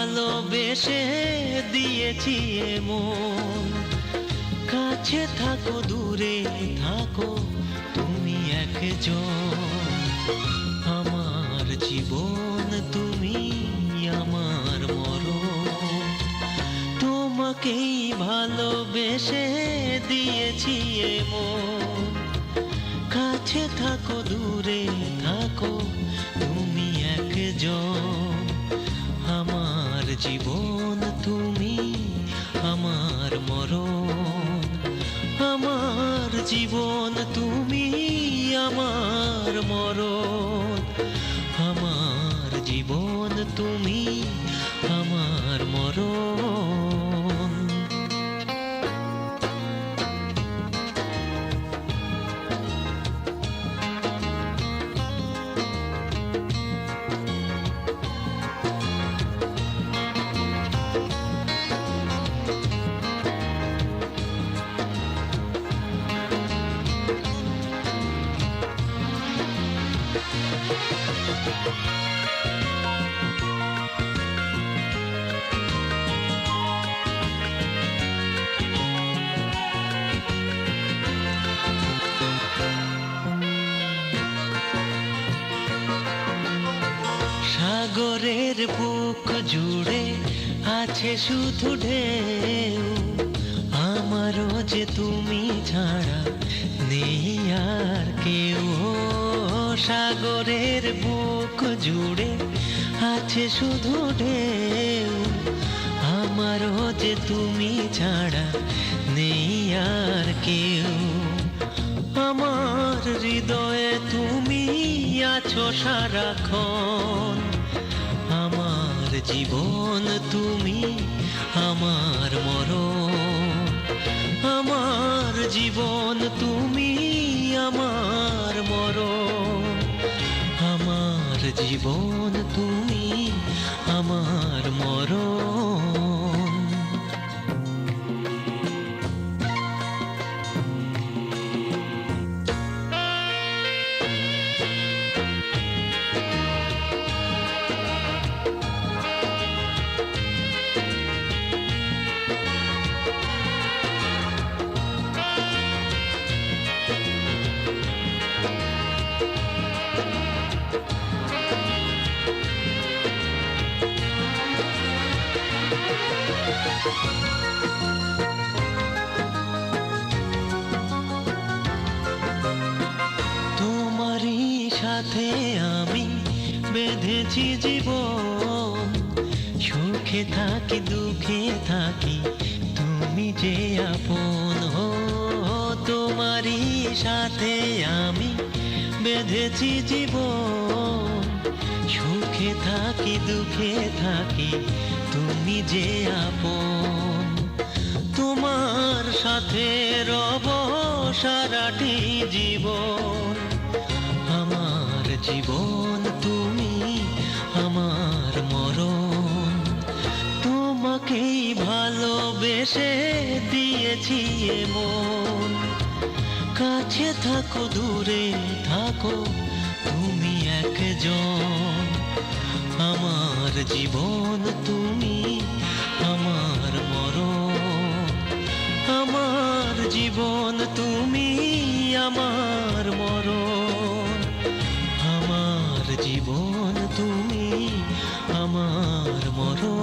ভালোবেসে দিয়েছি মন কাছে থাকো, দূরে থাকো, তুমি একজন। আমার জীবন, তুমি আমার মরণ। তোমাকেই ভালোবেসে দিয়েছি মন কাছে থাকো, দূরে জীবন তুমি আমার মরণ। আমার জীবন তুমি আমার মরণ। আমার জীবন তুমি আমার মরণ। সাগরের বুক জুড়ে আছে শুধু ঢেউ। আমারও যে তুমি ছাড়া নেই আর কেউ। সাগরের বুক জুড়ে আছে শুধু ঢেউ। আমারও যে তুমি ছাড়া নেই আর কেউ। আমার হৃদয়ে তুমি আছো সারাক্ষণ। আমার জীবন তুমি আমার মরণ। আমার জীবন তুমি আমার মরণ। জীবন তুমি আমার মরণ সাথে আমি বেঁধেছি জীবন। সুখে থাকি, দুঃখে থাকি, তুমি যে আপন হো তোমারই সাথে আমি বেঁধেছি জীবন। সুখে থাকি, দুঃখে থাকি, তুমি যে আপন। তোমার সাথে রব সারাটি জীবন। জীবন তুমি আমার মরণ। তোমাকেই ভালোবেসে দিয়েছি মন কাছে থাকো, দূরে থাকো, তুমি একজন। আমার জীবন তুমি আমার মরণ। আমার জীবন তুমি আমার মরণ। tomorrow.